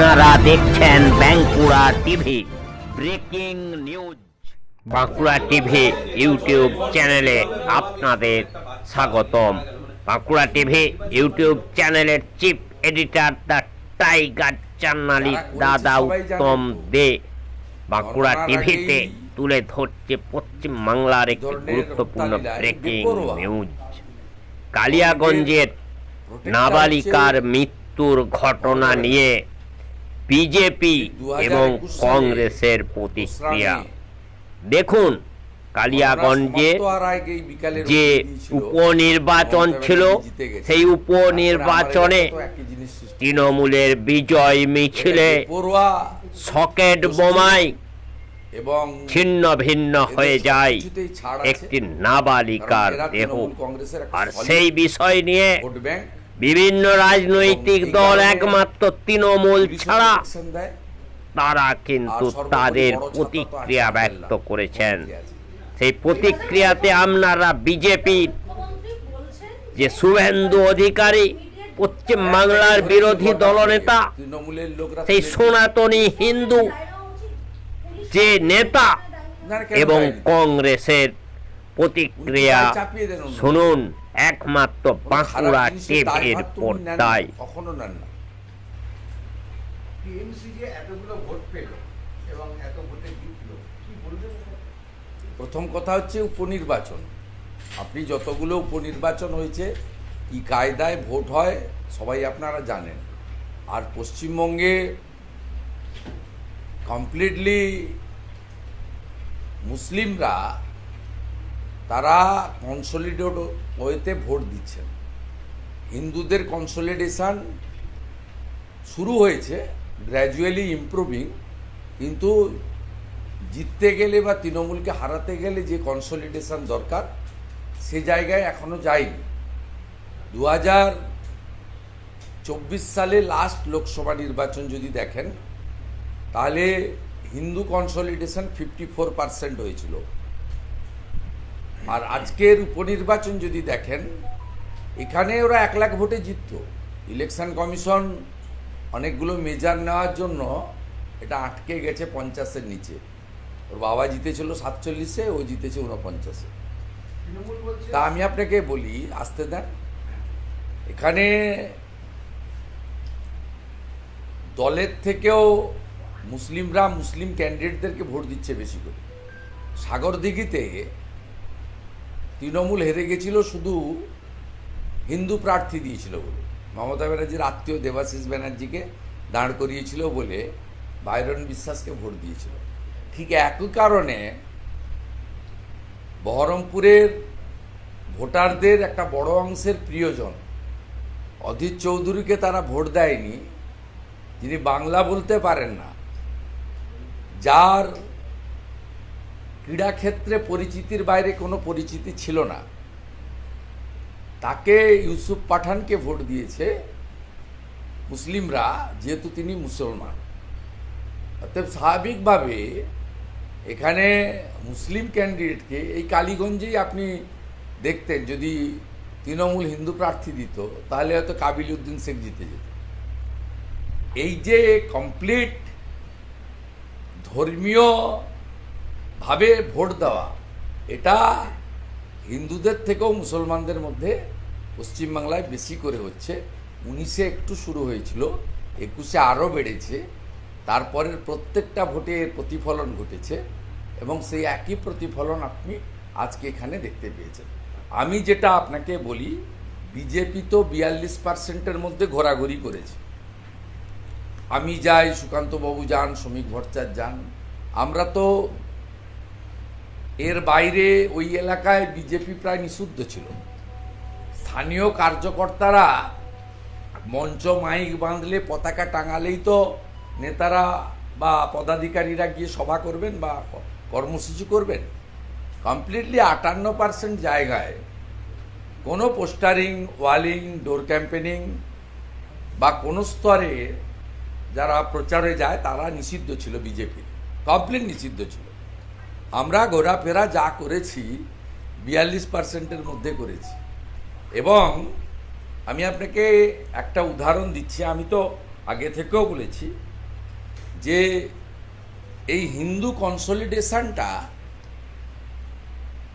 আপনারা দেখছেন Bankura TV, breaking news. Bankura TV YouTube চ্যানেলে আপনাদের স্বাগতম। বাঁকুড়া টিভি ইউটিউব চ্যানেলের chief editor the tiger journalist দাদা উত্তম দে। বাঁকুড়া টিভিতে তুলে ধরছে পশ্চিম বাংলার একটি গুরুত্বপূর্ণ ব্রেকিং নিউজ। কালিয়াগঞ্জের নাবালিকার মৃত্যুর ঘটনা নিয়ে বিজেপি এবং কংগ্রেসের প্রতিক্রিয়া। দেখুন কালিয়াগঞ্জে যে উপনির্বাচন ছিল সেই উপনির্বাচনে তৃণমূলের বিজয় মিছিলে সকেট বোমায় এবং ছিন্ন ভিন্ন হয়ে যায়। একটি নাবালিকার দেহ। আর সেই বিষয় নিয়ে বিভিন্ন রাজনৈতিক দল একমাত্র তৃণমূল ছাড়া তারা কিন্তু তাদের প্রতিক্রিয়া ব্যক্ত করেছেন। সেই প্রতিক্রিয়াতে আপনারা বিজেপি যে শুভেন্দু অধিকারী পশ্চিম বাংলার বিরোধী দলনেতা সেই সনাতনী হিন্দু যে নেতা এবং কংগ্রেসের প্রতিক্রিয়া। শুনুন একমাত্র বাঁকুড়া না, পর্দায়। কখনো নেন না। টিএমসি যে এতগুলো ভোট পেল এবং এত ভোটে জিতলো কি বলবেন প্রথম কথা হচ্ছে উপনির্বাচন। আপনি যতগুলো উপনির্বাচন হয়েছে কি কায়দায় ভোট হয় সবাই আপনারা জানেন। আর পশ্চিমবঙ্গে কমপ্লিটলি মুসলিমরা তারা কনসলিডেট ওয়েতে ভোট দিচ্ছেন। হিন্দুদের কনসলিডেশন শুরু হয়েছে গ্র্যাজুয়ালি ইমপ্রুভিং কিন্তু জিততে গেলে বা তৃণমূলকে হারাতে গেলে যে কনসলিডেশন দরকার, সে জায়গায় এখনও যায়নি। দু হাজার চব্বিশ সালে লাস্ট লোকসভা নির্বাচন যদি দেখেন, তাহলে Hindu consolidation fifty four percent হয়েছিল। আর আজকের উপনির্বাচন যদি দেখেন এখানে ওরা এক লাখ ভোটে জিতত। ইলেকশন কমিশন অনেকগুলো মেজার নেওয়ার জন্য এটা আটকে গেছে পঞ্চাশের নিচে। ওর বাবা জিতেছিল সাতচল্লিশে ও জিতেছে উনপঞ্চাশে তা আমি আপনাকে বলি আসতে দেন। এখানে দলের থেকেও মুসলিমরা মুসলিম ক্যান্ডিডেটদেরকে ভোট দিচ্ছে বেশি করে। সাগরদিঘিতে তৃণমূল হেরে গেছিল, শুধু হিন্দু প্রার্থী দিয়েছিল বলে। মমতা ব্যানার্জির আত্মীয় দেবাশিস ব্যানার্জিকে দাঁড় করিয়েছিল বলে বাইরন বিশ্বাসকে ভোট দিয়েছিল। ঠিক একই কারণে বহরমপুরের ভোটারদের একটা বড় অংশের প্রিয়জন অধীর চৌধুরীকে তারা ভোট দেয়নি, যিনি বাংলা বলতে পারেন না, যার ক্রীড়াক্ষেত্রে পরিচিতির বাইরে কোনো পরিচিতি ছিল না। তাকে ইউসুফ পাঠানকে ভোট দিয়েছে মুসলিমরা, যেহেতু তিনি মুসলমান। অতএব স্বাভাবিকভাবে এখানে মুসলিম ক্যান্ডিডেটকে এই কালীগঞ্জেই আপনি দেখতেন, যদি তৃণমূল হিন্দু প্রার্থী দিত, তাহলে হয়তো কাবিল উদ্দিন শেখ জিতে যেত। এই যে কমপ্লিট ধর্মীয় ভাবে ভোট দেওয়া, এটা হিন্দুদের থেকেও মুসলমানদের মধ্যে পশ্চিমবাংলায় বেশি করে হচ্ছে। উনিশে একটু শুরু হয়েছিল, একুশে আরও বেড়েছে। তারপরের প্রত্যেকটা ভোটে প্রতিফলন ঘটেছে এবং সেই একই প্রতিফলন আপনি আজকে এখানে দেখতে পেয়েছেন। আমি যেটা আপনাকে বলি, বিজেপি তো বিয়াল্লিশ পার্সেন্টের মধ্যে ঘোরাঘুরি করেছে। আমি যাই, সুকান্তবাবু যান, শ্রমিক ভট্টাচার্য যান, আমরা তো এর বাইরে ওই এলাকায় বিজেপি প্রায় নিষিদ্ধ ছিল। স্থানীয় কার্যকর্তারা মঞ্চ মাইক বাঁধলে পতাকা টাঙালেই তো নেতারা বা পদাধিকারীরা গিয়ে সভা করবেন বা কর্মসূচি করবেন। কমপ্লিটলি আটান্ন পার্সেন্ট জায়গায় কোনো পোস্টারিং, ওয়ালিং, ডোর ক্যাম্পেনিং বা কোনো স্তরে যারা প্রচারে যায় তারা নিষিদ্ধ ছিল বিজেপি। কমপ্লিট নিষিদ্ধ ছিল। আমরা ঘোরাফেরা যা করেছি, বিয়াল্লিশ পার্সেন্টের মধ্যে করেছি। এবং আমি আপনাকে একটা উদাহরণ দিচ্ছি, আমি তো আগে থেকেও বলেছি যে এই হিন্দু কনসলিডেশনটা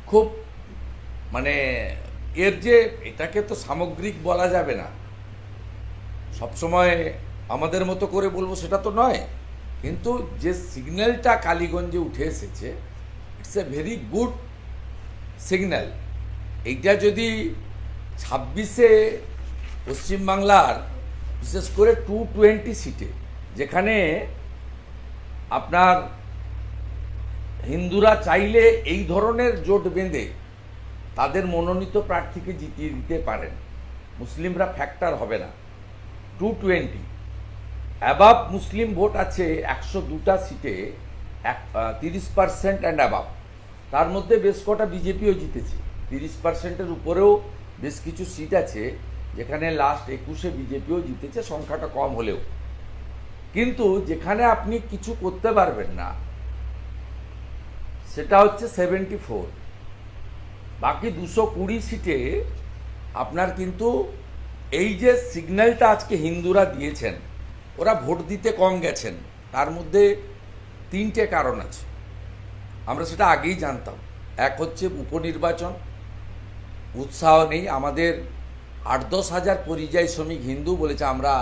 খুব মানে এর যে এটাকে তো সামগ্রিক বলা যাবে না। সবসময় আমাদের মতো করে বলব সেটা তো নয়, কিন্তু যে সিগন্যালটা কালীগঞ্জে উঠে এসেছে it's a very good signal এইটা যদি ছাব্বিশে পশ্চিমবাংলার বিশেষ করে টু টোয়েন্টি সিটে যেখানে আপনার হিন্দুরা চাইলে এই ধরনের জোট বেঁধে তাদের মনোনীত প্রার্থীকে জিতিয়ে দিতে পারেন। মুসলিমরা ফ্যাক্টর হবে না। Two twenty above Muslim vote আছে একশো দুটা সিটে এক তিরিশ পার্সেন্ট অ্যান্ড অ্যাবাব তার মধ্যে বেশ কটা বিজেপিও জিতেছে। তিরিশ পার্সেন্টের উপরেও বেশ কিছু সিট আছে, যেখানে লাস্ট একুশে বিজেপিও জিতেছে, সংখ্যাটা কম হলেও। কিন্তু যেখানে আপনি কিছু করতে পারবেন না, সেটা হচ্ছে সেভেন্টি ফোর বাকি দুশো কুড়ি সিটে আপনার কিন্তু এই যে সিগন্যালটা আজকে হিন্দুরা দিয়েছেন, ওরা ভোট দিতে কম গেছেন। তার মধ্যে তিনটে কারণ আছে। আমরা সেটা আগেই জানতাম। এক হচ্ছে উপনির্বাচন। উৎসাহ নেই। আমাদের আট দশ হাজার পরিযায়ী শ্রমিক হিন্দু বলেছে, আমরা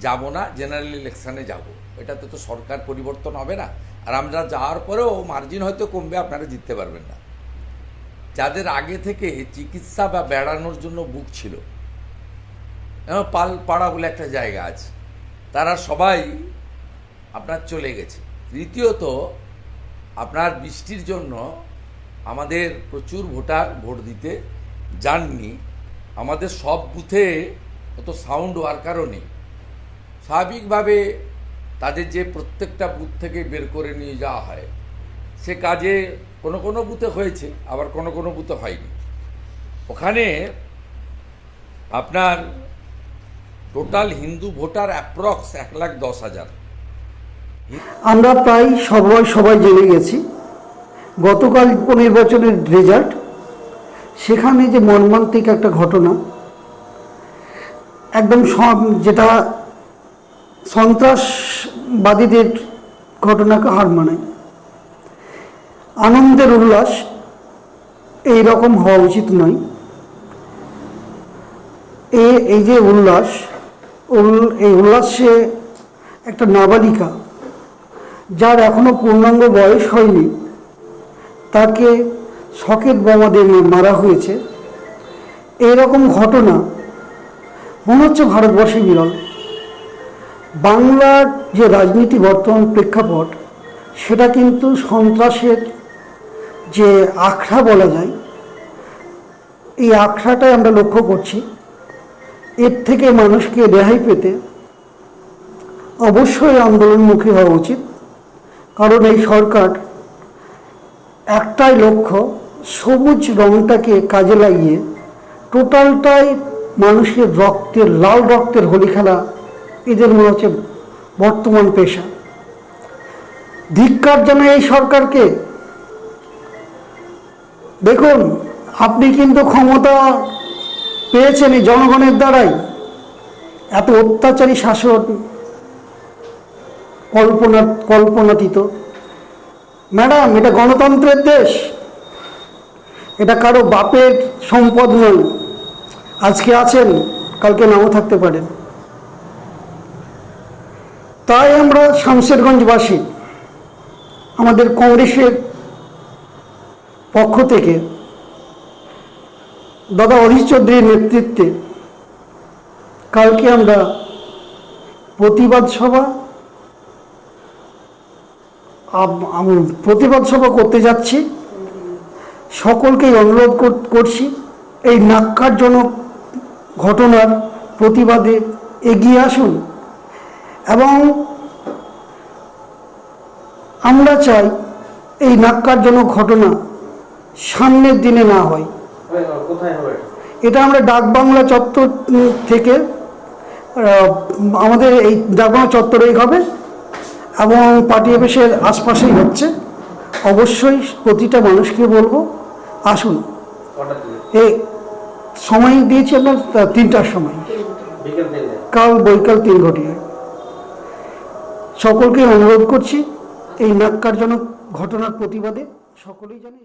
যাব না জেনারেল ইলেকশানে যাব। এটাতে তো সরকার পরিবর্তন হবে না। আর আমরা যাওয়ার পরেও মার্জিন হয়তো কমবে, আপনারা জিততে পারবেন না। যাদের আগে থেকে চিকিৎসা বা বেড়ানোর জন্য বুক ছিল পাল, পাড়া বলে একটা জায়গা আছে, তারা সবাই আপনার চলে গেছে। দ্বিতীয়ত, আপনার বৃষ্টির জন্য আমাদের প্রচুর ভোটার ভোট দিতে যাননি। আমাদের সব বুথে অত সাউন্ড ওয়ার্কারও নেই। স্বাভাবিকভাবে তাদের যে প্রত্যেকটা বুথ থেকে বের করে নিয়ে যাওয়া হয়, সে কাজে কোনো কোনো বুথে হয়েছে, আবার কোনো কোনো বুথে হয়নি। ওখানে আপনার টোটাল হিন্দু ভোটার অ্যাপ্রক্স এক লাখ দশ হাজার। আমরা প্রায় সবাই সবাই জেনে গেছি। গতকাল উপনির্বাচনের রেজাল্ট সেখানে যে মর্মান্তিক একটা ঘটনা, একদম যেটা সন্ত্রাসবাদীদের ঘটনাকে হার মানায় আনন্দের উল্লাস এই রকম হওয়া উচিত নয়। এ এই যে উল্লাস, উল- এই উল্লাসে একটা নাবালিকা যার এখনও পূর্ণাঙ্গ বয়স হয়নি, তাকে সকেট বোমা দিয়ে মারা হয়েছে। এইরকম ঘটনা মনে হচ্ছে ভারতবর্ষে বিরল। বাংলার যে রাজনীতি বর্তমান প্রেক্ষাপট, সেটা কিন্তু সন্ত্রাসের যে আখড়া বলা যায়, এই আখড়াটাই আমরা লক্ষ্য করছি। এর থেকে মানুষকে রেহাই পেতে অবশ্যই আন্দোলনমুখী হওয়া উচিত। কারণ এই সরকার একটাই লক্ষ্য, সবুজ রংটাকে কাজে লাগিয়ে টোটালটাই মানুষের রক্তের, লাল রক্তের হোলি খেলা এদের মনে হচ্ছে বর্তমান পেশা। ধিক্কার জানাই এই সরকারকে। দেখুন, আপনি কিন্তু ক্ষমতা পেয়েছেন এই জনগণের দ্বারাই। এত অত্যাচারী শাসন কল্পনা, কল্পনাতীত। ম্যাডাম, এটা গণতন্ত্রের দেশ। এটা কারও বাপের সম্পদ নয়। আজকে আছেন, কালকে নাও থাকতে পারেন। তাই আমরা শামশেরগঞ্জবাসী, আমাদের কংগ্রেসের পক্ষ থেকে দাদা অধীর চৌধুরীর নেতৃত্বে কালকে আমরা প্রতিবাদ সভা প্রতিবাদ সভা করতে যাচ্ছি। সকলকেই অনুরোধ করছি, এই নাক্কারজনক ঘটনার প্রতিবাদে এগিয়ে আসুন এবং আমরা চাই এই নাক্কারজনক ঘটনা সামনের দিনে না হয়। এটা আমরা ডাকবাংলা চত্বর থেকে আমাদের এই ডাকবাংলা চত্বরেই হবে এবং পার্টি অফিসের আশপাশেই হচ্ছে। অবশ্যই প্রতিটা মানুষকে বলব, আসুন। এই সময় দিয়েছি আপনার তিনটার সময়। কাল বৈকাল তিন ঘটিয়ে। সকলকে অনুরোধ করছি, এই নাক্কারজনক ঘটনার প্রতিবাদে সকলেই জানে